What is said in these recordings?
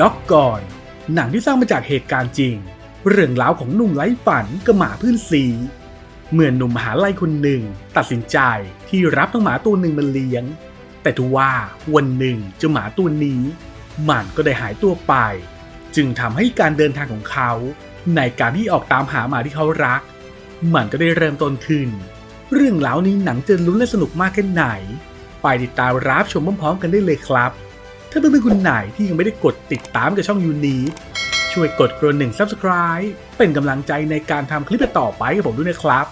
ด็อกกอน หนังที่สร้างมาจากเหตุการณ์จริง เรื่องราวของหนุ่มไร้ฝันกับหมาพื้นสีเมื่อหนุ่มมหาลัยคนหนึ่ง ตัดสินใจที่รับน้องหมาตัวหนึ่งมาเลี้ยง แต่ทว่าวันหนึ่งเจ้าหมาตัวนี้ มันก็ได้หายตัวไป จึงทำให้การเดินทางของเขา ในการที่ออกตามหาหมาที่เขารัก มันก็ได้เริ่มต้นขึ้น เรื่องราวนี้หนังจะลุ้นและสนุกมากแค่ไหน ไปติดตามรับชมพร้อมๆกันได้เลยครับ ถ้าเพื่อนๆคนไหนที่ยังไม่ได้กดติดตามกับช่องยูนีช่วยกดกระหนึ่ง Subscribe เป็นกำลังใจในการทำคลิปต่อไปกับผมด้วยนะครับ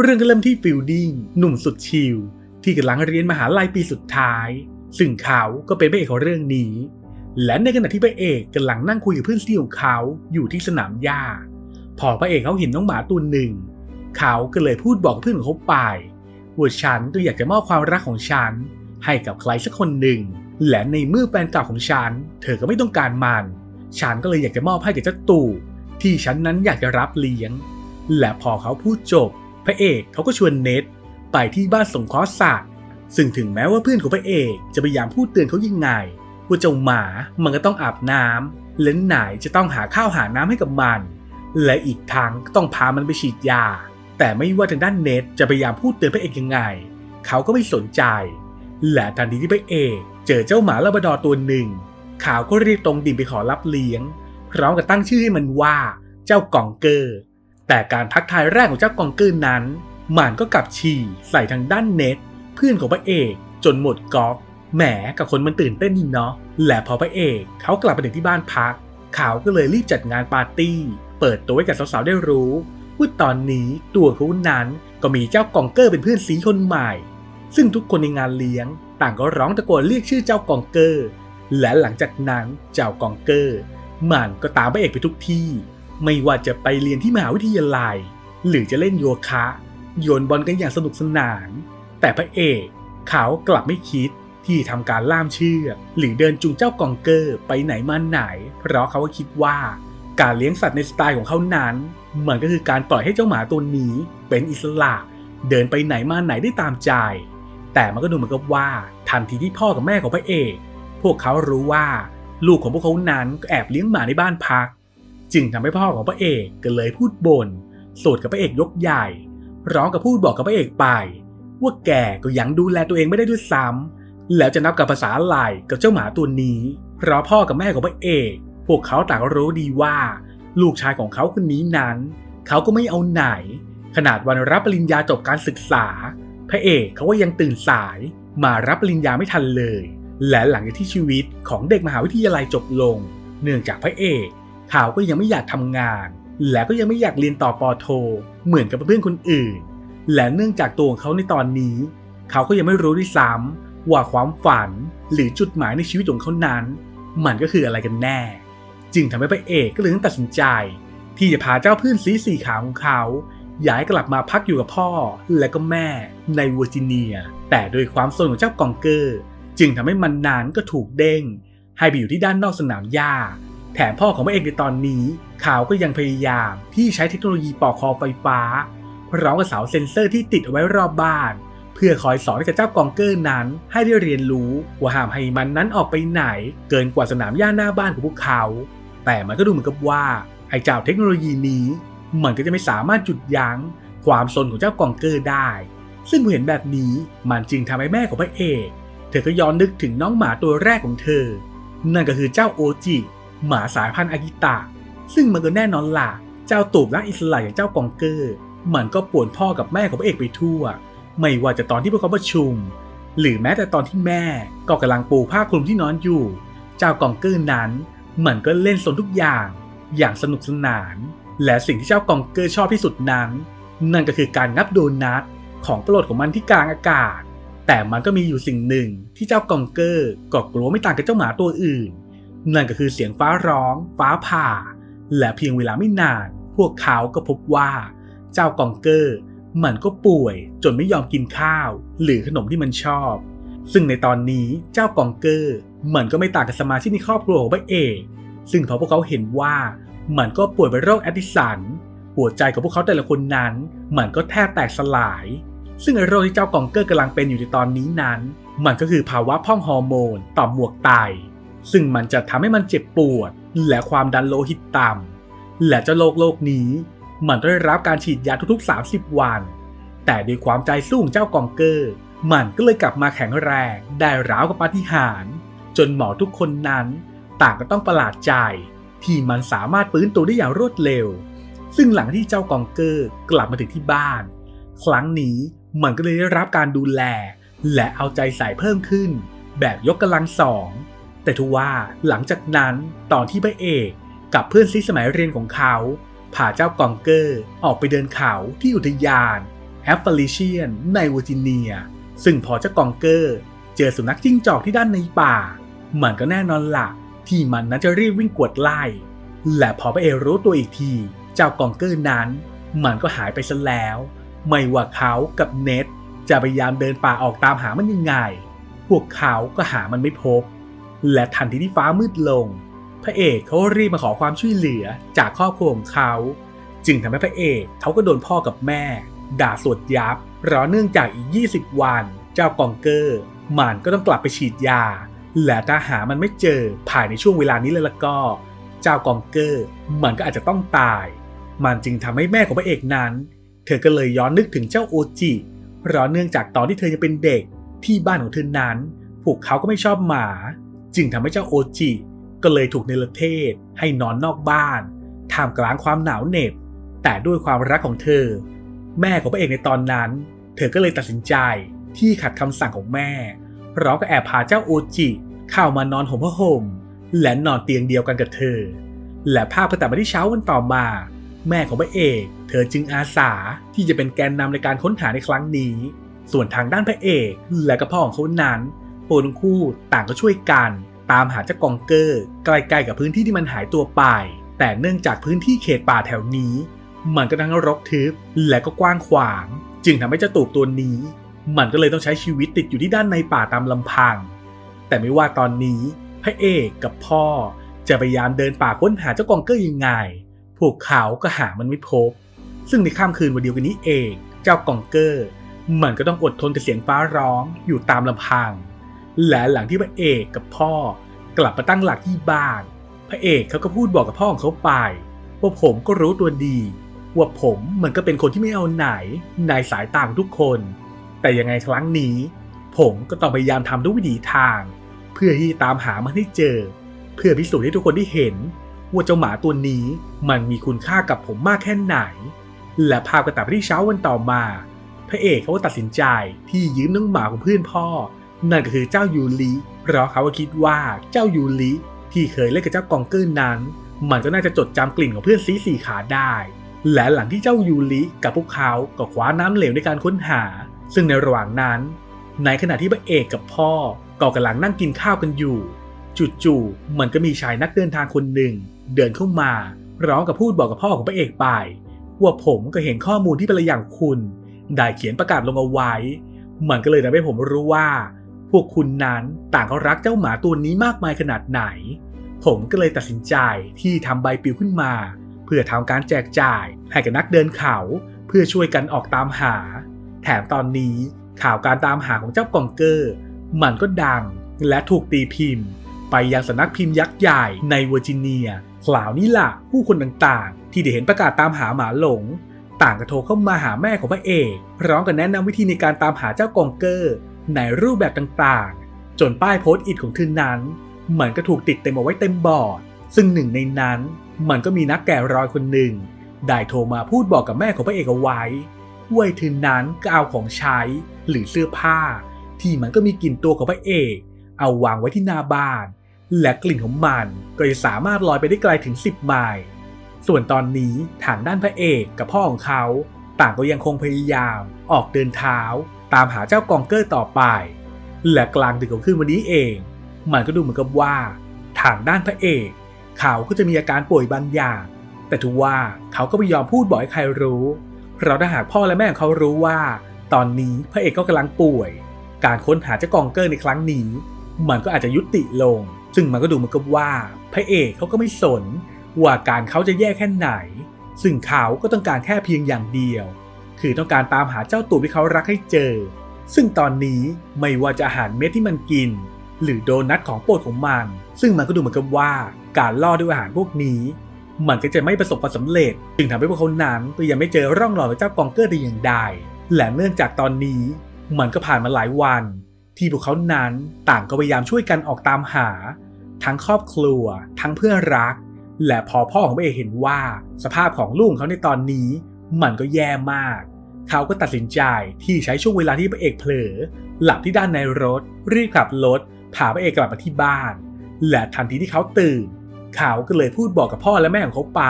เรื่องก็เริ่มที่ฟิลดิ้งหนุ่มสุดชิลที่กำลังเรียนมหาลัยปีสุดท้าย ซึ่งเขาก็เป็นพระเอกของเรื่องนี้ และในขณะที่พระเอกกำลังนั่งคุยกับเพื่อนซีของเขาอยู่ที่สนามหญ้า พอพระเอกเขาเห็นน้องหมาตัวหนึ่ง เขาก็เลยพูดบอกเพื่อนของเขาไปว่าฉันก็อยากจะมอบความรักของฉัน ให้กับใครสักคนหนึ่ง และในเมื่อแฟนเก่าของฉัน เธอก็ไม่ต้องการมัน ฉันก็เลยอยากจะมอบให้กับเจ้าตู่ ที่ฉันนั้นอยากจะรับเลี้ยง และพอเขาพูดจบ พระเอกเขาก็ชวนเน็ตไปที่บ้านสงเคราะห์สัตว์ซึ่งถึงแม้ว่าเพื่อนของพระเอกจะพยายามพูดเตือนเขายังไงว่าเจ้าหมามันก็ต้องอาบน้ำและไหนจะต้องหาข้าวหาน้ำให้กับมัน และอีกทางก็ต้องพามันไปฉีดยา แต่ไม่ว่าทางด้านเน็ตจะพยายามพูดเตือนพระเอกยังไง เขาก็ไม่สนใจ และทันทีที่พระเอกเจอเจ้าหมาลาบาดอตัวหนึ่ง ขาวก็รีบตรงดิ่งไปขอรับเลี้ยง พร้อมกับตั้งชื่อให้มันว่าเจ้ากองเกอร์ แต่การทักทายแรกของเจ้ากองเกอร์นั้น หมันก็กลับฉี่ใส่ทางด้านเน็ต เพื่อนของพระเอกจนหมดก๊อกแหมกับคนมันตื่นเต้นดีเนาะ และพอพระเอกเขากลับไปถึงที่บ้านพัก เขาก็เลยรีบจัดงานปาร์ตี้ เปิดตัวให้กับสาวๆได้รู้ว่าตอนนี้ตัวเขานั้นก็มีเจ้ากองเกอร์เป็นเพื่อนสีคนใหม่ ซึ่งทุกคนในงานเลี้ยง ต่างก็ร้องตะโกนเรียกชื่อเจ้ากองเกอร์ และหลังจากนั้นเจ้ากองเกอร์ มันก็ตามพระเอกไปทุกที่ ไม่ว่าจะไปเรียนที่มหาวิทยาลัย หรือจะเล่นโยคะ โยนบอลกันอย่างสนุกสนาน แต่พระเอกเขากลับไม่คิดที่ทำการล่ามเชือกหรือเดินจูงเจ้ากองเกอร์ไปไหนมาไหน เพราะเขาก็คิดว่าการเลี้ยงสัตว์ในสไตล์ของเขานั้นมันก็คือการปล่อยให้เจ้าหมาตัวนี้เป็นอิสระ เดินไปไหนมาไหนได้ตามใจ แต่มันก็ดูเหมือนกับว่าทันทีที่พ่อกับแม่ของพระเอก พวกเขารู้ว่าลูกของพวกเขานั้นก็แอบเลี้ยงหมาในบ้านพัก จึงทำให้พ่อของพระเอกก็เลยพูดบน่นโสดกับพระเอกยกใหญ่ ร้องกับพูดบอกกับพระเอกไป ว่าแกก็ยังดูแลตัวเองไม่ได้ด้วยซ้ำแล้วจะนับกับภาษาอะไรกับเจ้าหมาตัวนี้ เพราะพ่อกับแม่ของพระเอก พวกเขาต่างรู้ดีว่า ลูกชายของเขาคนนี้นั้น เขาก็ไม่เอาไหน ขนาดวันรับปริญญาจบการศึกษา พระเอกเขาก็ยังตื่นสายมารับปริญญาไม่ทันเลย และหลังจากที่ชีวิตของเด็กมหาวิทยาลัยจบลง เนื่องจากพระเอกเขาก็ยังไม่อยากทำงาน และก็ยังไม่อยากเรียนต่อปอโท เหมือนกับเพื่อนคนอื่น และเนื่องจากตัวของเขาในตอนนี้ เขาก็ยังไม่รู้ด้วยซ้ำว่าความฝันหรือจุดหมายในชีวิตของเขานั้น มันก็คืออะไรกันแน่ จึงทำให้พระเอกก็เลยต้องตัดสินใจ ที่จะพาเจ้าเพื่อนสีสีขาวของเขา ย้ายกลับมาพักอยู่กับพ่อและก็แม่ในเวอร์จิเนีย แต่โดยความสนของเจ้ากองเกอร์ จึงทำให้มันนานก็ถูกเด้ง ให้ไปอยู่ที่ด้านนอกสนามหญ้า แถมพ่อของพระเอกในตอนนี้เขาก็ยังพยายามที่ใช้เทคโนโลยีปอกคอไฟฟ้าพร้อมกับเสาเซ็นเซอร์ที่ติดเอาไว้รอบบ้านเพื่อคอยสอนให้กับเจ้ากองเกอร์นั้น ให้ได้เรียนรู้ว่าห้ามให้มันนั้นออกไปไหน เกินกว่าสนามหญ้าหน้าบ้านของพวกเขา แต่มันก็ดูเหมือนกับว่าไอ้เจ้าเทคโนโลยีนี้ มันก็จะไม่สามารถจุดยั้งความสนของเจ้ากองเกอร์ได้ ซึ่งเมื่อเห็นแบบนี้มันจึงทำให้แม่ของพระเอก เธอก็ย้อนนึกถึงน้องหมาตัวแรกของเธอ นั่นก็คือเจ้าโอจิ หมาสายพันธุ์อากิตะ ซึ่งมันก็แน่นอนล่ะ เจ้าตูบและอิสระอย่างเจ้ากองเกอร์ มันก็ป่วนพ่อกับแม่ของพระเอกไปทั่ว ไม่ว่าจะตอนที่พวกเขาประชุม หรือแม้แต่ตอนที่แม่ก็กำลังปูผ้าคลุมที่นอนอยู่ เจ้ากองเกอร์นั้น มันก็เล่นสนทุกอย่าง อย่างสนุกสนาน และสิ่งที่เจ้ากองเกอร์ชอบที่สุดนั้น นั่นก็คือการงับโดนัทของปรดของมันที่กลางอากาศ แต่มันก็มีอยู่สิ่งหนึ่งที่เจ้ากองเกอร์ก็กลัวไม่ต่างกับเจ้าหมาตัวอื่น นั่นก็คือเสียงฟ้าร้อง ฟ้าผ่า และเพียงเวลาไม่นาน พวกเขาก็พบว่า เจ้ากองเกอร์มันก็ป่วยจนไม่ยอมกินข้าว หรือขนมที่มันชอบ ซึ่งในตอนนี้เจ้ากองเกอร์มันก็ไม่ต่างกับสมาชิกในครอบครัวของพระเอก ซึ่งพอพวกเขาเห็นว่า มันก็ป่วยเป็นโรคแอดดิสัน หัวใจของพวกเขาแต่ละคนนั้น มันก็แทบแตกสลาย ซึ่งโรคที่เจ้ากองเกอร์กำลังเป็นอยู่ในตอนนี้นั้น มันก็คือภาวะพ่องฮอร์โมนต่อมหมวกไต ซึ่งมันจะทำให้มันเจ็บปวด และความดันโลหิตต่ำและเจ้าโรคโรคนี้ มันต้องได้รับการฉีดยาทุกๆ 30 วัน แต่ด้วยความใจสู้ของเจ้ากองเกอร์ มันก็เลยกลับมาแข็งแรงได้ราวกับปาฏิหาริย์จนหมอทุกคนนั้น ต่างก็ต้องประหลาดใจ ที่มันสามารถฟื้นตัวได้อย่างรวดเร็ว ซึ่งหลังที่เจ้ากองเกอร์กลับมาถึงที่บ้าน ครั้งนี้มันก็เลยได้รับการดูแล และเอาใจใส่เพิ่มขึ้น แบบยกกำลังสองแต่ทว่าหลังจากนั้นตอนที่พระเอกกับเพื่อนซีสมัยเรียนของเขาพาเจ้ากองเกอร์ออกไปเดินเขาที่อุทยานแอฟเฟลิเชียนในเวอร์จิเนีย ซึ่งพอเจ้ากองเกอร์ เจอสุนัขจิ้งจอกที่ด้านในป่า มันก็แน่นอนล่ะ ที่มันนั้นจะรีบวิ่งกวดไล่ และพอพระเอกรู้ตัวอีกที เจ้ากองเกอร์นั้น มันก็หายไปซะแล้ว ไม่ว่าเขากับเน็ตจะพยายามเดินป่าออกตามหามันยังไง พวกเขาก็หามันไม่พบ และทันทีที่ฟ้ามืดลง พระเอกเขารีบมาขอความช่วยเหลือจากครอบครัวของเขา จึงทำให้พระเอกเขาก็โดนพ่อกับแม่ ด่าสวดยับเพราะเนื่องจากอีก 20 วัน เจ้ากองเกอร์มันก็ต้องกลับไปฉีดยา และถ้าหามันไม่เจอภายในช่วงเวลานี้เลยละก็ เจ้ากองเกอร์มันก็อาจจะต้องตาย มันจึงทำให้แม่ของพระเอกนั้น เธอก็เลยย้อนนึกถึงเจ้าโอจิเพราะเนื่องจากตอนที่เธอยังเป็นเด็กที่บ้านของเธอนั้น พวกเขาก็ไม่ชอบหมา จึงทำให้เจ้าโอจิก็เลยถูกเนรเทศให้นอนนอกบ้านท่ามกลางความหนาวเหน็บ แต่ด้วยความรักของเธอ แม่ของพระเอกในตอนนั้น เธอก็เลยตัดสินใจที่ขัดคำสั่งของแม่ พร้อมกับแอบพาเจ้าโอจิเข้ามานอนห่มผ้าห่ม และนอนเตียงเดียวกันกับเธอ และภาพก็ตัดมาที่เช้าวันต่อมา แม่ของพระเอก เธอจึงอาสาที่จะเป็นแกนนำในการค้นหาในครั้งนี้ ส่วนทางด้านพระเอกและก็พ่อของเขานั้นโปรทั้งคู่ต่างก็ช่วยกัน ตามหาเจ้ากองเกอร์ใกล้ๆกับพื้นที่ที่มันหายตัวไป แต่เนื่องจากพื้นที่เขตป่าแถวนี้มันก็ทั้งรกทึบและก็กว้างขวาง จึงทำให้เจ้าตูบตัวนี้ มันก็เลยต้องใช้ชีวิตติดอยู่ที่ด้านในป่าตามลำพัง แต่ไม่ว่าตอนนี้พระเอกกับพ่อจะพยายามเดินป่าค้นหาเจ้ากองเกอร์ยังไง พวกเขาก็หามันไม่พบ ซึ่งในค่ำคืนวันเดียวกันนี้เอง เจ้ากองเกอร์ มันก็ต้องอดทนกับเสียงฟ้าร้องอยู่ตามลำพัง และหลังที่พระเอกกับพ่อกลับมาตั้งหลักที่บ้าน พระเอกเขาก็พูดบอกกับพ่อของเขาไป ว่าผมก็รู้ตัวดี ว่าผมมันก็เป็นคนที่ไม่เอาไหนในสายตาของทุกคน แต่ยังไงครั้งนี้ ผมก็ต้องพยายามทำทุกวิถีทาง เพื่อที่ตามหามันให้เจอ เพื่อพิสูจน์ให้ทุกคนได้เห็น ว่าเจ้าหมาตัวนี้มันมีคุณค่ากับผมมากแค่ไหน และภาพก็ตัดไปที่เช้าวันต่อมา พระเอกเขาก็ตัดสินใจที่ยืมน้องหมาของเพื่อนพ่อ นั่นก็คือเจ้ายูริเพราะเขาก็คิดว่าเจ้ายูริที่เคยเล่นกับเจ้ากองเกอร์นั้น มันก็น่าจะจดจำกลิ่นของเพื่อนซีสี่ขาได้ และหลังที่เจ้ายูริกับพวกเขาก็คว้าน้ำเหลวในการค้นหา ซึ่งในระหว่างนั้น ในขณะที่พระเอกกับพ่อก็กำลังนั่งกินข้าวกันอยู่ จู่ๆมันก็มีชายนักเดินทางคนหนึ่ง เดินเข้ามาร้อมกับพูดบอกกับพ่อของพระเอกไป ว่าผมก็เห็นข้อมูลที่เป็นอย่างคุณ ได้เขียนประกาศลงเอาไว้ มันก็เลยทำให้ผมรู้ว่า พวกคุณนั้นต่างก็รักเจ้าหมาตัวนี้มากมายขนาดไหน ผมก็เลยตัดสินใจที่ทำใบปลิวขึ้นมา เพื่อทำการแจกจ่ายให้กับนักเดินเขา เพื่อช่วยกันออกตามหา แถมตอนนี้ข่าวการตามหาของเจ้ากองเกอร์ มันก็ดังและถูกตีพิมพ์ ไปยังสำนักพิมพ์ยักษ์ใหญ่ในเวอร์จิเนียคราวนี้ล่ะผู้คนต่างๆ ที่ได้เห็นประกาศตามหาหมาหลง ต่างก็โทรเข้ามาหาแม่ของพระเอกพร้อมกับแนะนำวิธีในการตามหาเจ้ากองเกอร์ ในรูปแบบต่างๆ จนป้ายโพสต์อิทของเธอนั้นมันก็ถูกติดเต็มเอาไว้เต็มบอร์ด ซึ่งหนึ่งในนั้น มันก็มีนักแกะรอยคนหนึ่งได้โทรมาพูดบอกกับแม่ของพระเอกเอาไว้ ไอ้เธอนั้นก็เอาของใช้หรือเสื้อผ้า ที่มันก็มีกลิ่นตัวของพระเอก เอาวางไว้ที่หน้าบ้าน และกลิ่นของมันก็จะสามารถลอยไปได้ไกลถึง 10ไมล์ส่วนตอนนี้ทางด้านพระเอกกับพ่อของเขาต่างก็ยังคงพยายามออกเดินเท้า ตามหาเจ้ากองเกอร์ต่อไป และกลางดึกของคืนวันนี้เอง มันก็ดูเหมือนกับว่า ทางด้านพระเอก เขาก็จะมีอาการป่วยบางอย่าง แต่ทว่าเขาก็ไม่ยอมพูดบอกให้ใครรู้ เราถ้าหากพ่อและแม่ของเขารู้ว่า ตอนนี้พระเอกก็กำลังป่วย การค้นหาเจ้ากองเกอร์ในครั้งนี้ มันก็อาจจะยุติลง ซึ่งมันก็ดูเหมือนกับว่า พระเอกเขาก็ไม่สน ว่าการเขาจะแย่แค่ไหน ซึ่งเขาก็ต้องการแค่เพียงอย่างเดียว คือต้องการตามหาเจ้าตูบที่เขารักให้เจอ ซึ่งตอนนี้ไม่ว่าจะอาหารเม็ดที่มันกิน หรือโดนัทของโปรดของมัน ซึ่งมันก็ดูเหมือนกับว่าการล่อด้วยอาหารพวกนี้ มันก็จะไม่ประสบความสำเร็จ จึงทำให้พวกเขานั้นก็ยังไม่เจอร่องรอยของเจ้ากองเกอร์แต่อย่างใดและเนื่องจากตอนนี้ มันก็ผ่านมาหลายวัน ที่พวกเขานั้นต่างก็พยายามช่วยกันออกตามหา ทั้งครอบครัว ทั้งเพื่อนรัก และพอพ่อของพระเอกเห็นว่า สภาพของลูกเขาในตอนนี้ มันก็แย่มาก เขาก็ตัดสินใจที่ใช้ช่วงเวลาที่พระเอกเผลอ หลับที่ด้านในรถ รีบขับรถพาพระเอกกลับมาที่บ้าน และทันทีที่เขาตื่น เขาก็เลยพูดบอกกับพ่อและแม่ของเขาไป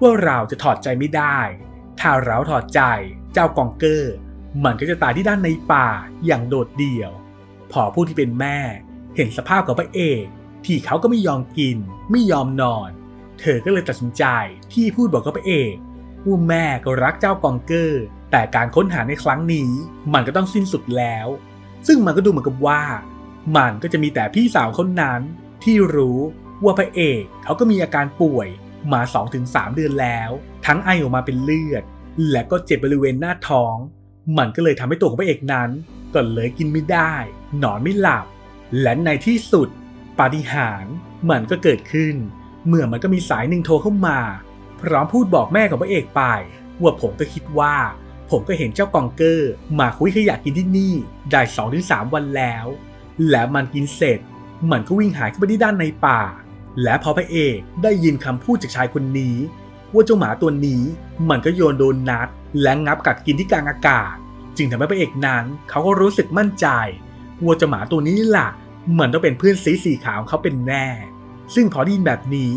ว่าเราจะถอดใจไม่ได้ ถ้าเราถอดใจเจ้ากองเกอร์ มันก็จะตายที่ด้านในป่าอย่างโดดเดี่ยว พอผู้ที่เป็นแม่ เห็นสภาพของพระเอกที่เขาก็ไม่ยอมกิน ไม่ยอมนอน เธอก็เลยตัดสินใจที่พูดบอกกับพระเอกว่าแม่ก็รักเจ้ากองเกอร์ แต่การค้นหาในครั้งนี้ มันก็ต้องสิ้นสุดแล้ว ซึ่งมันก็ดูเหมือนกับว่า มันก็จะมีแต่พี่สาวคนนั้นที่รู้ ว่าพระเอกเขาก็มีอาการป่วยมา 2-3 เดือนแล้ว ทั้งไอออกมาเป็นเลือด และก็เจ็บบริเวณหน้าท้อง มันก็เลยทำให้ตัวของพระเอกนั้นก็เลยกินไม่ได้ นอนไม่หลับ และในที่สุดปาฏิหาริย์มันก็เกิดขึ้น เมื่อมันก็มีสายหนึ่งโทรเข้ามา พร้อมพูดบอกแม่ของพระเอกไป ว่าผมก็คิดว่า ผมก็เห็นเจ้ากองเกอร์ มาคุยขยะกินที่นี่ได้สองถึงสามวันแล้ว และมันกินเสร็จ มันก็วิ่งหายเข้าไปที่ด้านในป่า และพอพระเอกได้ยินคำพูดจากชายคนนี้ ว่าเจ้าหมาตัวนี้มันก็โยนโดนนัด และงับกัดกินที่กลางอากาศ จึงทำให้พระเอกนั้นเขาก็รู้สึกมั่นใจว่าเจ้าหมาตัวนี้ล่ะ มันต้องเป็นเพื่อนสีสีขาวของเขาเป็นแน่ ซึ่งพอได้ยินแบบนี้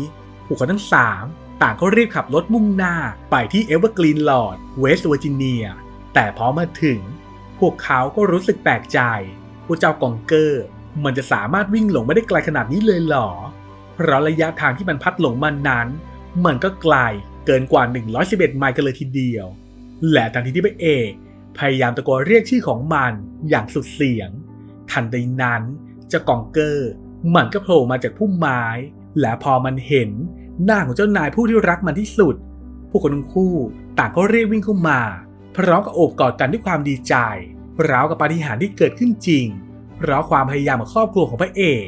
พวกเขาทั้งสามต่างก็รีบขับรถมุ่งหน้าไปที่เอเวอร์กรีนลอร์ดเวสต์เวอร์จิเนียแต่พอมาถึง พวกเขาก็รู้สึกแปลกใจว่าเจ้ากองเกอร์ มันจะสามารถวิ่งหลงไม่ได้ไกลขนาดนี้เลยเหรอ เพราะระยะทางที่มันพัดหลงมันนั้น มันก็ไกลเกินกว่า 111 ไมล์กันเลยทีเดียว และทันทีที่พระเอกพยายามตะโกนเรียกชื่อของมันอย่างสุดเสียง ทันใดนั้นเจ้ากองเกอร์ มันก็โผล่มาจากพุ่มไม้ และพอมันเห็นหน้าของเจ้านายผู้ที่รักมันที่สุด ผู้คนทั้งคู่ต่างก็เรีบวิ่งเข้ามา พร้อมกับโอบกอดกันด้วยความดีใจราวกับปาฏิหาริย์ที่เกิดขึ้นจริง เพราะความพยายามของครอบครัวของพระเอก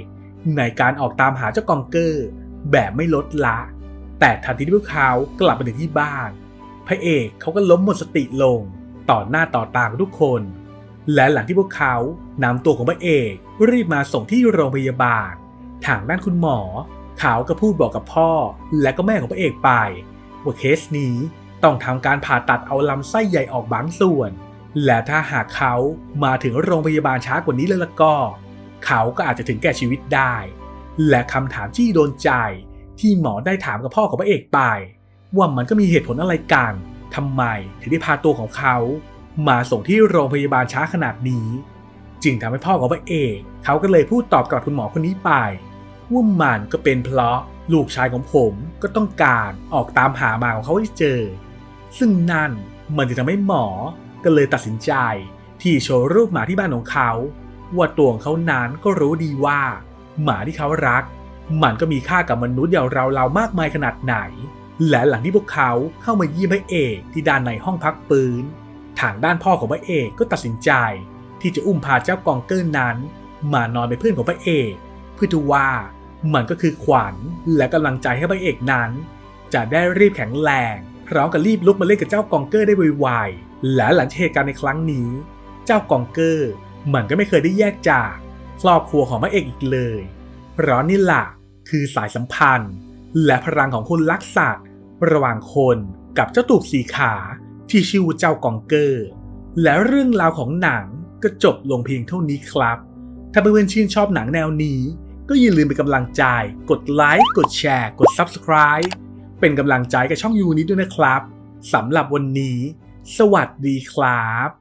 ในการออกตามหาเจ้ากองเกอร์แบบไม่ลดละ แต่ทันทีที่พวกเขากลับมาถึงที่บ้าน พระเอกเขาก็ล้มหมดสติลงต่อหน้าต่อตาทุกคน และหลังที่พวกเขานำตัวของพระเอกรีบมาส่งที่โรงพยาบาล ทางด้านคุณหมอเขาก็พูดบอกกับพ่อและก็แม่ของพระเอกไปว่าเคสนี้ต้องทำการผ่าตัดเอาลำไส้ใหญ่ออกบางส่วน และถ้าหากเขามาถึงโรงพยาบาลช้ากว่านี้เลยละก็ เขาก็อาจจะถึงแก่ชีวิตได้ และคำถามที่โดนใจที่หมอได้ถามกับพ่อของพระเอกไป ว่ามันก็มีเหตุผลอะไรกันทำไมถึงได้พาตัวของเขา มาส่งที่โรงพยาบาลช้าขนาดนี้ จึงทำให้พ่อของพระเอกเขาก็เลยพูดตอบกลับคุณหมอคนนี้ไปว่ามันก็เป็นเพราะลูกชายของผมก็ต้องการออกตามหามาของเขาให้เจอ ซึ่งนั่นมันจะทำให้หมอก็เลยตัดสินใจ ที่โชว์รูปหมาที่บ้านของเขา ว่าตัวของเขานั้นก็รู้ดีว่า หมาที่เขารัก มันก็มีค่ากับมนุษย์อย่างเราเรามากมายขนาดไหน และหลังที่พวกเขาเข้ามาเยี่ยมพระเอกที่ด้านในห้องพักปืนทางด้านพ่อของพระเอกก็ตัดสินใจ ที่จะอุ้มพาเจ้ากองเกอร์นั้น มานอนเป็นเพื่อนของพระเอก เพื่อทว่ามันก็คือขวัญและกำลังใจให้พระเอกนั้น จะได้รีบแข็งแรงพร้อมกับรีบลุกมาเล่นกับเจ้ากองเกอร์ได้ไวๆและหลังเหตุการณ์ในครั้งนี้ เจ้ากองเกอร์ มันก็ไม่เคยได้แยกจากครอบครัวของพระเอกอีกเลย เพราะนี่แหละคือสายสัมพันธ์ และพลังของคนรักสัตว์ ระหว่างคนกับเจ้าตูบสีขาที่ชื่อว่าเจ้ากองเกอร์ และเรื่องราวของหนังก็จบลงเพียงเท่านี้ครับ ถ้าเพื่อนๆชื่นชอบหนังแนวนี้ ก็อย่าลืมเป็นกำลังใจ กดไลค์ กดแชร์ กด Subscribe เป็นกำลังใจกับช่องยูนี้ด้วยนะครับสำหรับวันนี้ สวัสดีครับ